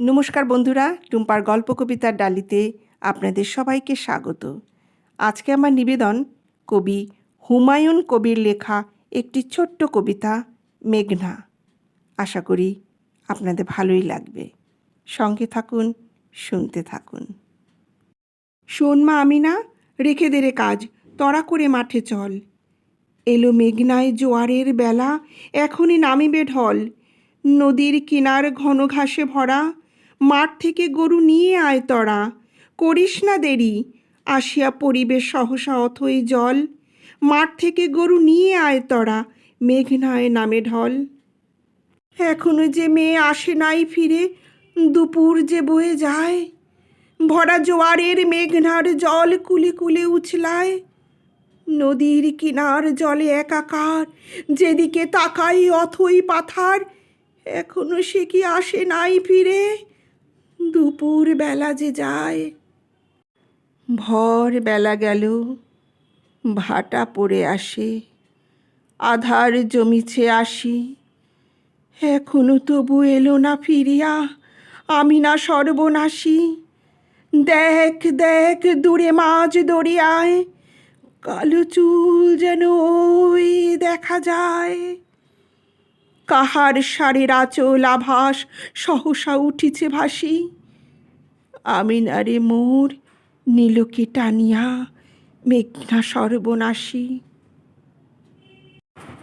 নমস্কার বন্ধুরা, টুম্পার গল্প কবিতার ডালিতে আপনাদের সবাইকে স্বাগত। আজকে আমার নিবেদন কবি হুমায়ুন কবির লেখা একটি ছোট্ট কবিতা, মেঘনা। আশা করি আপনাদের ভালোই লাগবে। সঙ্গে থাকুন, শুনতে থাকুন। শোন মা আমি না রেখে দে রে কাজ, তড়া করে মাঠে চল। এলো মেঘনায় জোয়ারের বেলা, এখনই নামিবে ঢল। নদীর কিনার ঘন ঘাসে ভরা মাঠ থেকে গরু নিয়ে আয় তরা। করিস না দেরি, আসিয়া পরিবেশ সহসা অথই জল। মাঠ থেকে গরু নিয়ে আয় তরা, মেঘনায় নামে ঢল। এখনও যে মেয়ে আসে নাই ফিরে, দুপুর যে বয়ে যায়। ভরা জোয়ারের মেঘনার জল কুলে কুলে উছলায়। নদীর কিনার জলে একাকার, যেদিকে তাকাই অথই পাথার, এখনও সে কি আসে নাই ফিরে? দুপুর বেলা যে যায়। ভর বেলা গেল ভাটা পড়ে আসে। আধার জমিছে আসি। এখনও তবু এলো না ফিরিয়া, আমি না সর্বনাশী। দেখ দেখ, দূরে মাঝ দরিয়ায়, কালো চুল যেন ওই দেখা যায়। কাহার শাড়ির আঁচল, আভাস, সহসা উঠিছে ভাসি। আমি নারে মোর নীলকে টানিয়া, মেঘনা সর্বনাশী।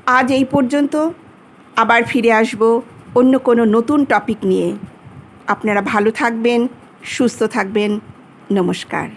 আজ এই পর্যন্ত আবার ফিরে আসব অন্য কোনো নতুন টপিক নিয়ে। আপনারা ভালো থাকবেন, সুস্থ থাকবেন। নমস্কার।